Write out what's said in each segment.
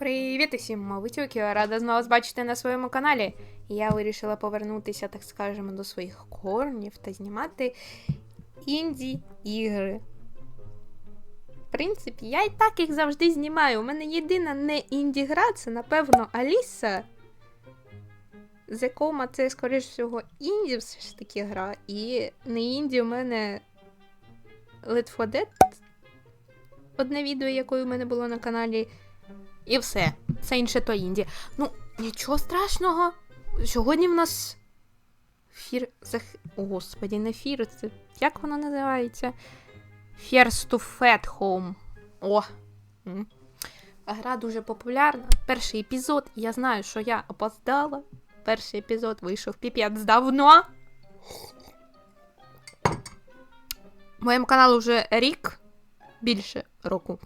Привіт усім, мовитюки! Рада знову вас бачити на своєму каналі. Я вирішила повернутися, так скажемо, до своїх корнів та знімати інді-ігри. В принципі, я і так їх завжди знімаю. У мене єдина не інді-гра, це, напевно, Аліса. Coma це, скоріш всього, інді все ж таки гра. І не інді у мене Dead. Одне відео, яке у мене було на каналі. І все. Все інше то інді. Ну, нічого страшного. Сьогодні в нас. Фір. Зах... Господі, не фір. Це... Як воно називається? Fears to Fat Home. О. Гра дуже популярна. Перший епізод. Я знаю, що я опоздала. Перший епізод вийшов піпець давно. Моєму каналу вже рік. Більше року.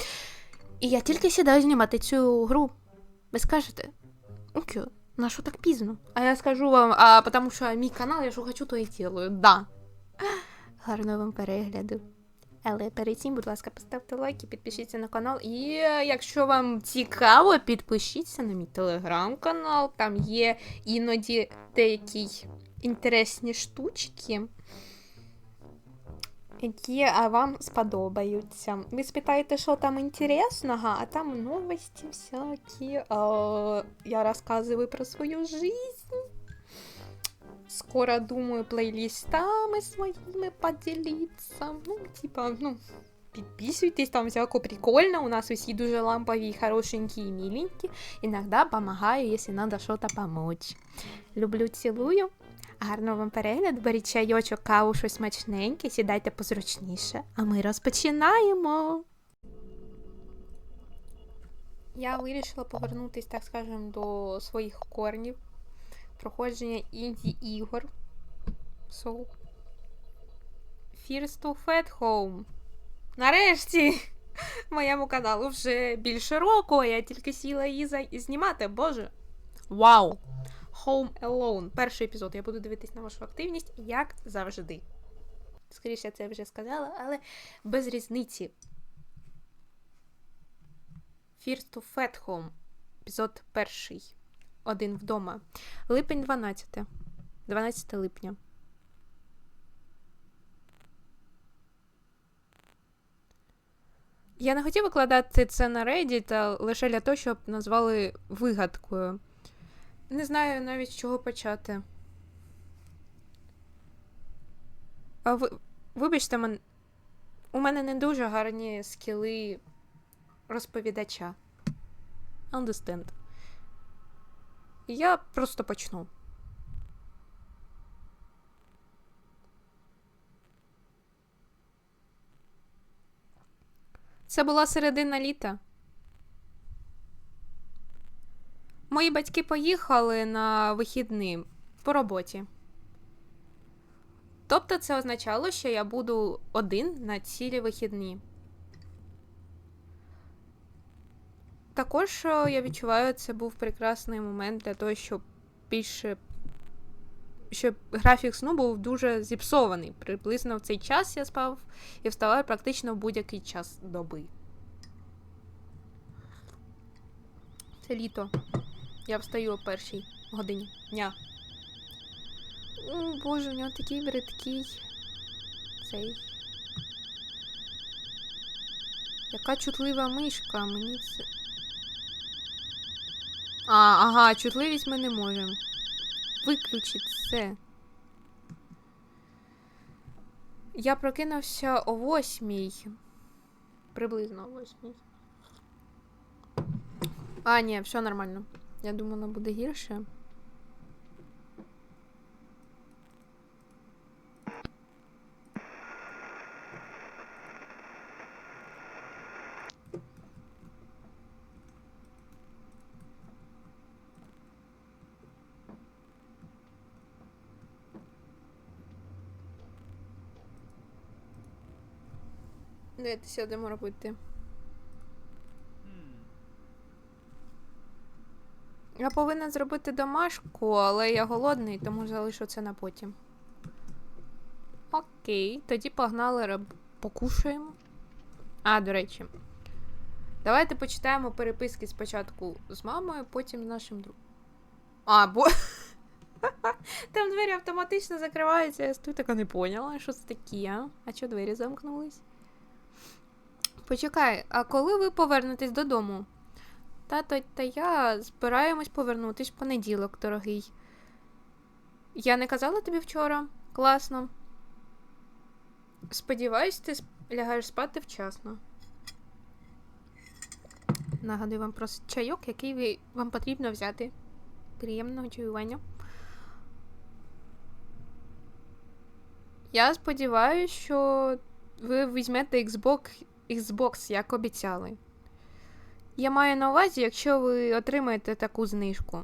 І я тільки сідаю знімати цю гру. Ви скажете, окей, на що так пізно? А я скажу вам, а тому що мій канал, я що хочу, то і ділаю. Да. Гарного вам перегляду. Але перед цим, будь ласка, поставте лайк і підпишіться на канал. І е, якщо вам цікаво, підпишіться на мій телеграм-канал. Там є іноді деякі інтересні штучки які вам сподобаються. Ви спитаєте, що там інтересного, а там новості всякі. Я розказую про свою жизнь. Скоро думаю плейлистами своїми поділитися. Ну, типа, ну, підписуйтесь, там всяко прикольно. У нас усі дуже лампові, хорошенькі і миленькі. Іногда помогаю, якщо треба щось помочь. Люблю, цілую. Гарного вам перегляду, беріть чайочок, каву, щось смачненьке, сідайте позручніше, а ми розпочинаємо. Я вирішила повернутися, так скажемо, до своїх корнів. Проходження інді-ігор. So. Fears to Fat Home. Нарешті! Моєму каналу вже більше року, я тільки сіла її знімати, боже. Вау! Home Alone. Перший епізод. Я буду дивитись на вашу активність, як завжди. Скоріше, я це вже сказала, але без різниці. Fears to Fat Home. Епізод перший. Один вдома. Липень 12. 12 липня. Я не хотів викладати це на Reddit лише для того, щоб назвали вигадкою. Не знаю навіть з чого почати. А ви, вибачте, мен... у мене не дуже гарні скіли розповідача. Understand. Я просто почну. Це була середина літа. Мої батьки поїхали на вихідні по роботі. Тобто це означало, що я буду один на цілі вихідні. Також е, я відчуваю, це був прекрасний момент для того, щоб більше. Щоб графік сну був дуже зіпсований. Приблизно в цей час я спав і вставав практично в будь-який час доби. Це літо. Я встаю о першій годині дня. О, Боже, у нього такий бридкий цей. Яка чутлива мишка, мені це. А, ага, чутливість ми не можемо. Виключить все. Я прокинувся о восьмій. Приблизно о восьмій. А, ні, все нормально. Я думала, буде гірше. Давайте сядемо робити. Я повинна зробити домашку, але я голодний, тому залишу це на потім. Окей, тоді погнали роб... покушаємо. А, до речі, Давайте почитаємо переписки спочатку з мамою, потім з нашим другом. А, бо. Там двері автоматично закриваються. Я тут така не поняла, що це таке. А чого двері замкнулись? Почекай, а коли ви повернетесь додому? Тато та я збираємось повернутись в понеділок, дорогий. Я не казала тобі вчора? Класно. Сподіваюсь, ти лягаєш спати вчасно. Нагадую вам про чайок, який ви, вам потрібно взяти. Приємного чаювання. Я сподіваюся, що ви візьмете Xbox, Xbox, як обіцяли. Я маю на увазі, якщо ви отримаєте таку знижку.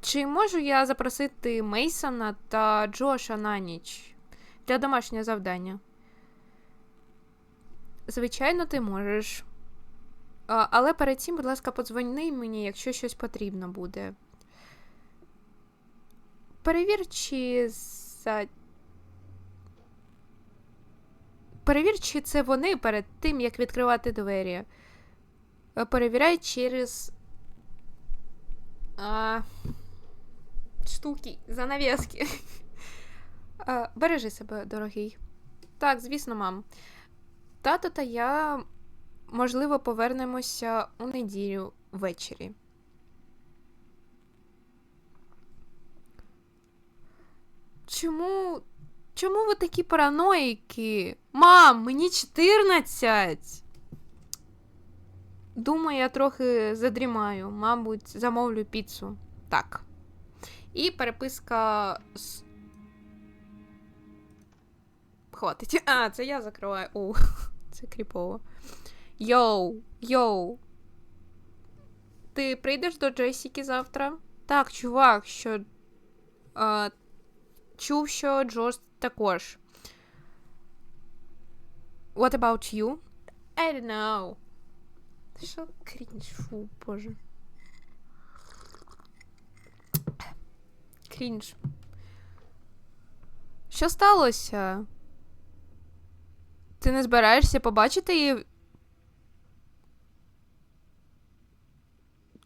Чи можу я запросити Мейсона та Джоша на ніч для домашнього завдання? Звичайно, ти можеш. Але перед цим, будь ласка, подзвони мені, якщо щось потрібно буде. Перевір, чи за. Перевір, чи це вони перед тим, як відкривати двері. Е, Перевіряй через. А... Штуки, занавески. А, бережи себе, дорогий. Так, звісно, мам. Тато та я, можливо, повернемося у неділю ввечері. Чому. Чому ви такі параноїки? Мам, мені 14. Думаю, я трохи задрімаю. Мабуть, замовлю піцу. Так. І переписка з. Хватить. А, це я закриваю. О, це кріпово. Йоу, йоу. Ти прийдеш до Джесіки завтра? Так, чувак, що. А, чув, що Джош також. What about you? I don't know. Що крінж, фу, боже. Крінж. Що сталося? Ти не збираєшся побачити її?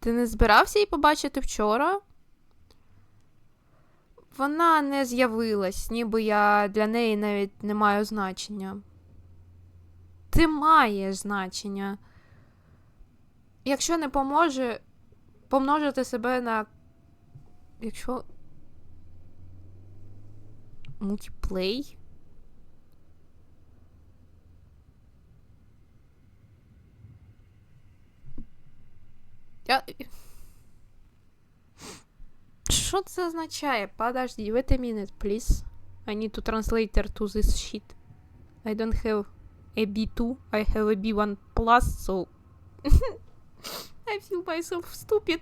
Ти не збирався її побачити вчора? Вона не з'явилась, ніби я для неї навіть не маю значення. Ти маєш значення. Якщо не поможе, помножити себе на. Якщо. Мультиплей. Я... Що це означає? Подожди, wait a minute, please. I need to translator to this shit. I don't have a B2, I have a B1 plus, so... I feel myself stupid.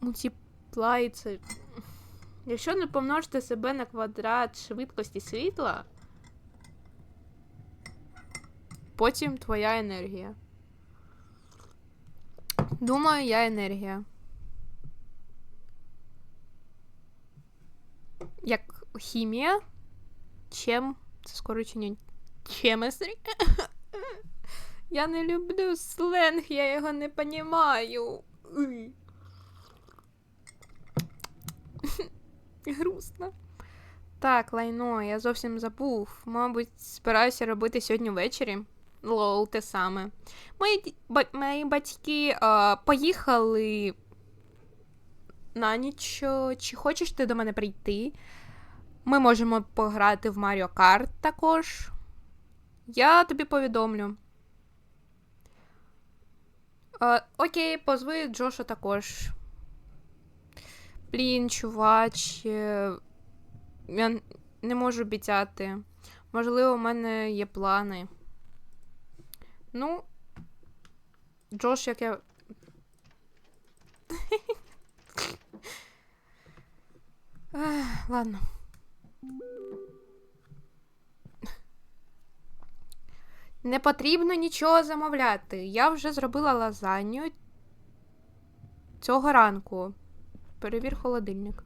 Мультиплай це... Якщо не помножити себе на квадрат швидкості світла, потім твоя енергія. Думаю, я енергія. Як хімія? Чим? Це скорочення chemistry. Я не люблю сленг, я його не понімаю. Грустно. Так, лайно, я зовсім забув. Мабуть, збираюся робити сьогодні ввечері. Лол, те саме. Мої, ба- мої батьки а, поїхали на ніч. Чи хочеш ти до мене прийти? Ми можемо пограти в Mario Kart також. Я тобі повідомлю. Окей, позви Джоша також. Блін, чувач. е, Я не можу обіцяти. Можливо, у мене є плани. Ну. Джош, як я. Ладно. Не потрібно нічого замовляти. Я вже зробила лазанью цього ранку. Перевір холодильник.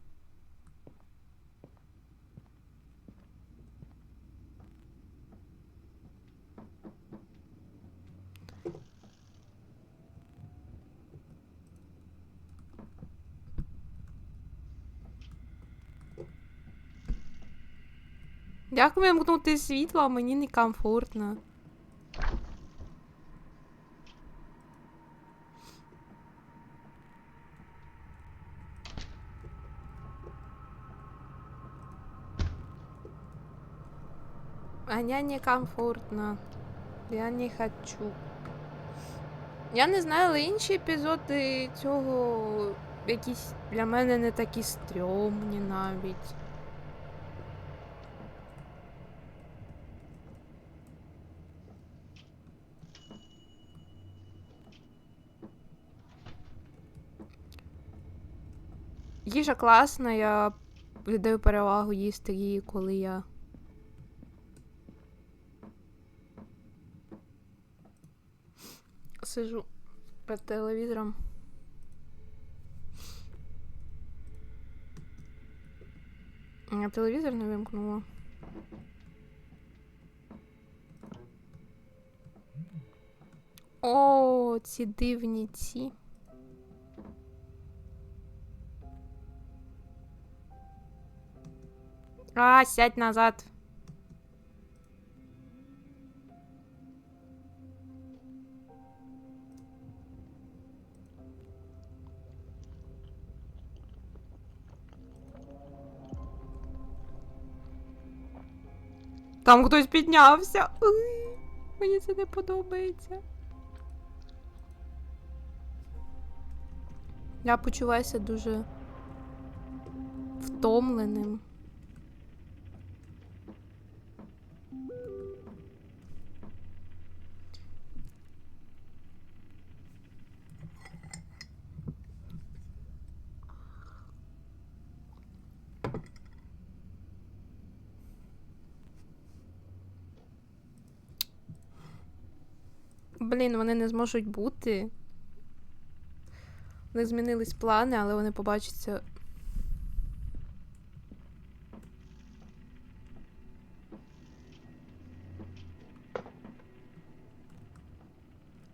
Як вимкнути світло, а мені некомфортно. Аня некомфортно. Я не хочу. Я не знаю, але інші епізоди цього якісь для мене не такі стрьомні навіть. Їжа класна, я віддаю перевагу їсти її, коли я. Сижу перед телевізором. Я телевізор не вимкнула. О, ці дивні ці. А, сядь назад. Там хтось піднявся. Уй, Мені це не подобається. Я почуваюся дуже втомленим. Блін, вони не зможуть бути. У них змінились плани, але вони побачаться.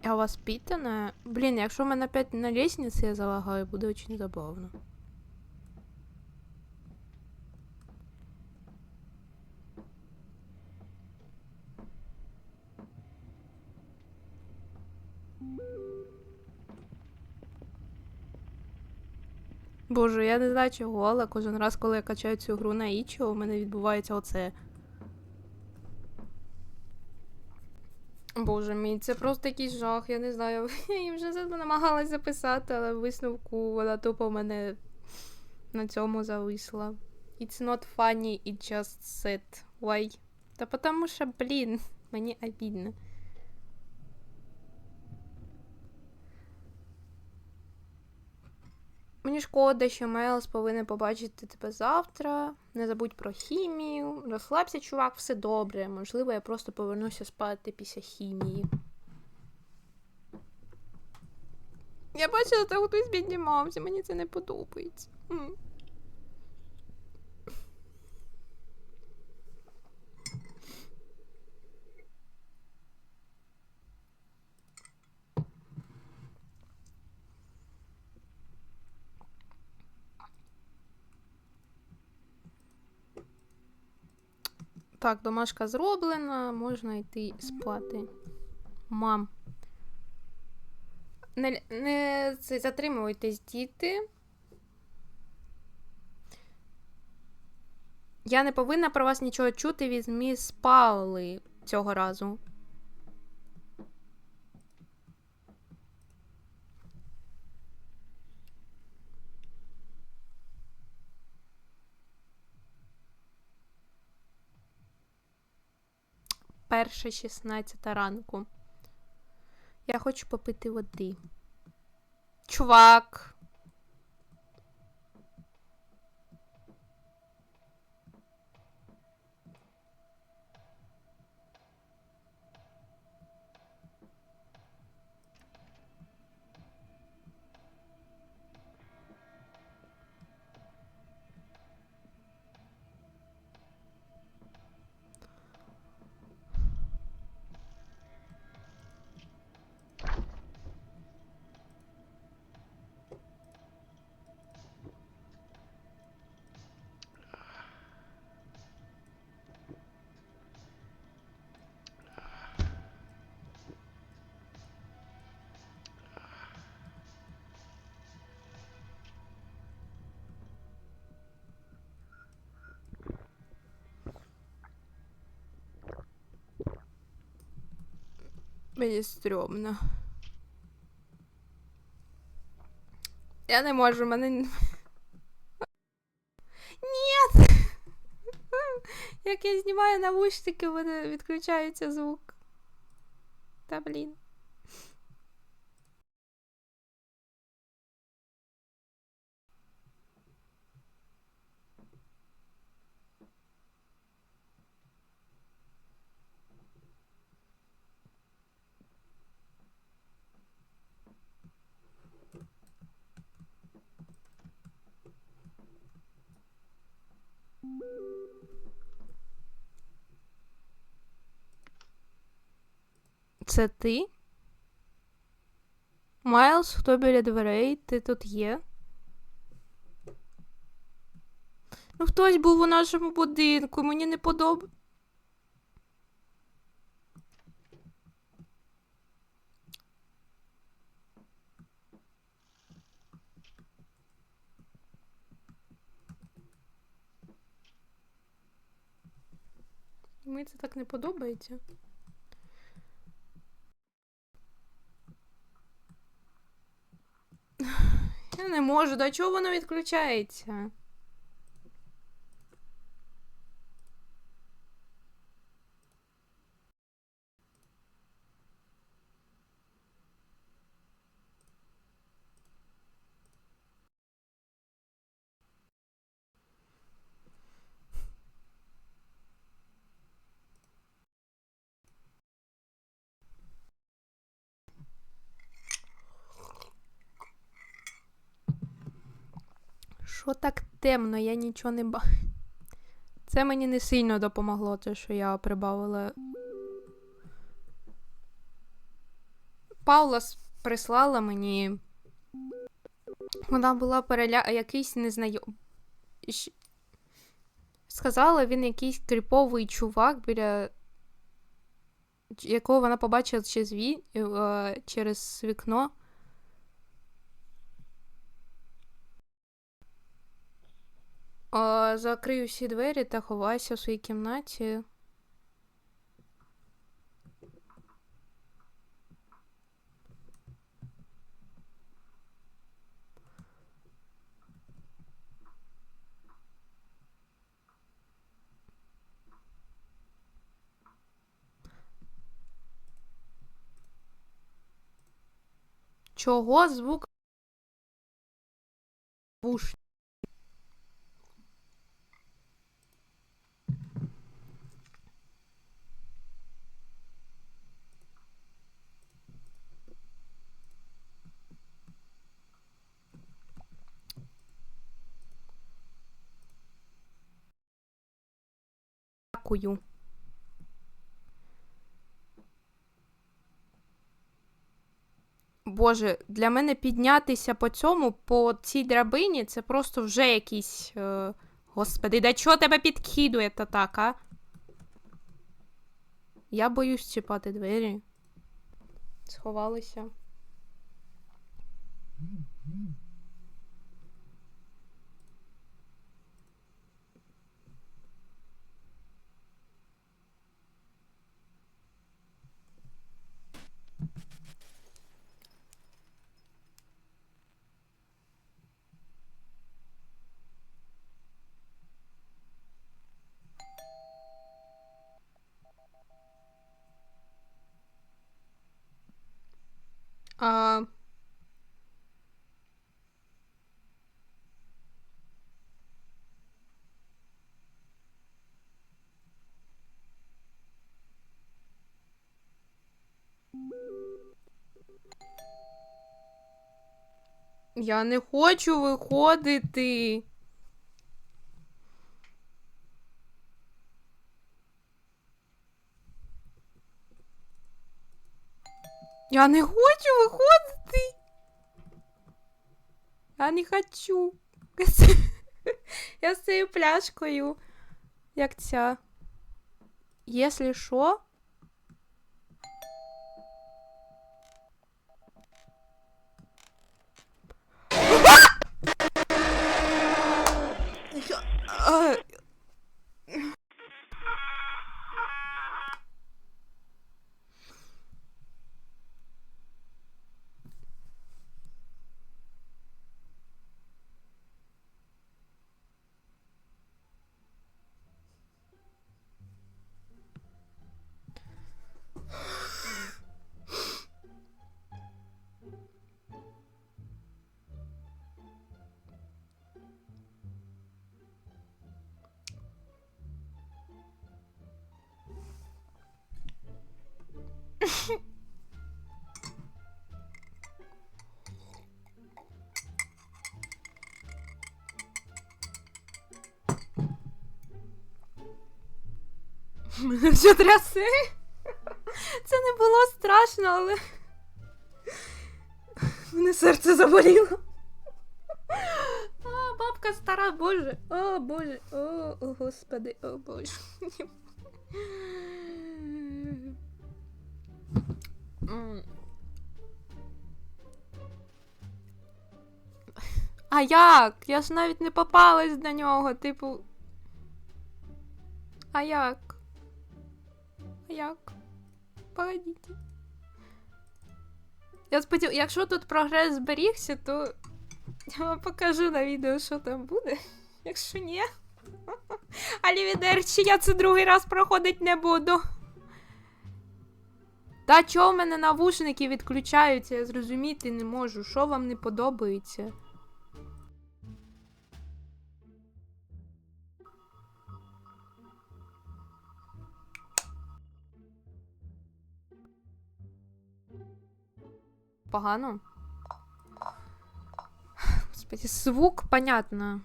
Я у вас питана? Блін, якщо в мене опять на лестниці я залагаю, буде очень забавно. Боже, я не знаю чого, але кожен раз, коли я качаю цю гру на Ічо, у мене відбувається оце. Боже мій, це просто якийсь жах, я не знаю. Я її вже намагалась записати, але висновку вона тупо в мене на цьому зависла. It's not funny, it just sad. Why? Та потому що, блін, мені обідно. Мені шкода, що Мейлс повинен побачити тебе завтра. Не забудь про хімію. Розслабся, чувак, все добре. Можливо, я просто повернуся спати після хімії. Я бачила, там хтось піднімався, мені це не подобається. Так, домашка зроблена, можна йти спати. Мам. Не, не затримуйтесь, діти. Я не повинна про вас нічого чути від міс Паули цього разу. Перша 16 ранку. Я хочу попити води. Чувак. Мені стрьомно. Я не можу, мене. Ні! Як я знімаю навушники, вони відключається звук. Та блін. Це ти? Майлз, хто біля дверей? Ти тут є? Ну, хтось був у нашому будинку, мені не подобається. Мені це так не подобається. Я не можу, до чого воно відключається? Що так темно, я нічого не бачу. Це мені не сильно допомогло, те, що я прибавила. Паула прислала мені. Вона була переля... якийсь незнайом. Щ- Сказала, він якийсь кріповий чувак біля. якого вона побачила через, ві... е, через вікно. А, закрий всі двері та ховайся в своїй кімнаті. Чого звук вуш? Дякую. Боже, для мене піднятися по цьому, по цій драбині, це просто вже якийсь. Е... Господи, да чого тебе підкидує та так, а? Я боюсь чіпати двері. Сховалися. А... Я не хочу виходити. Я не хочу виходити. Я не хочу. Я з- цією пляшкою. Як ця. Якщо що. А! Все трясе. Це не було страшно, але. Мене серце заболіло. А, бабка стара, боже. О, боже. О, о господи, о боже. А як? Я ж навіть не попалась до нього, типу. А як? Як? Погодіть. Я сподів... Якщо тут прогрес зберігся, то я вам покажу на відео, що там буде. Якщо ні. Алівідерчі, я це другий раз проходить не буду. Та чого в мене навушники відключаються, я зрозуміти не можу. Що вам не подобається? Погано? Господи, звук, понятно.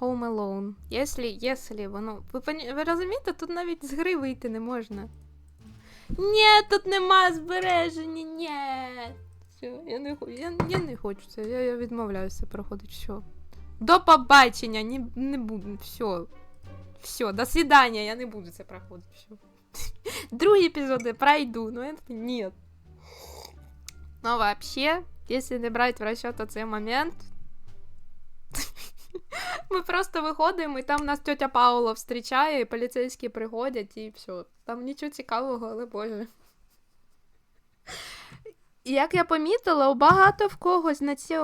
Home Alone. Если, если воно. Ви, ви розумієте, тут навіть з гри вийти не можна. Ні, тут нема збереження, ні. Все, я не, я, я не хочу це, я, я відмовляюся проходити все. До побачення, не, не буду, все. Все, до свидання, я не буду це проходити. Все. Другі епізоди пройду, ну я ні. Ну, вообще, если не брать в расчет цей момент, ми просто виходимо, і там нас тетя Паула зустрічає, і поліцейські приходять, і все. Там нічого цікавого, але боже. І Як я помітила, у багато в когось на цій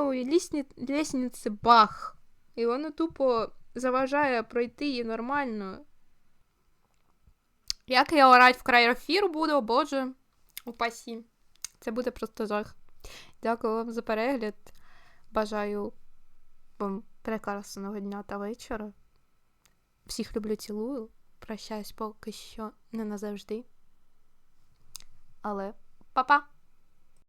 лісниці бах. І воно тупо заважає пройти її нормально. Як я орать в край ефір буду, боже, упасі. Це буде просто жах. Дякую вам за перегляд. Бажаю вам прекрасного дня та вечора. Всіх люблю, цілую. Прощаюсь поки що не назавжди. Але па-па!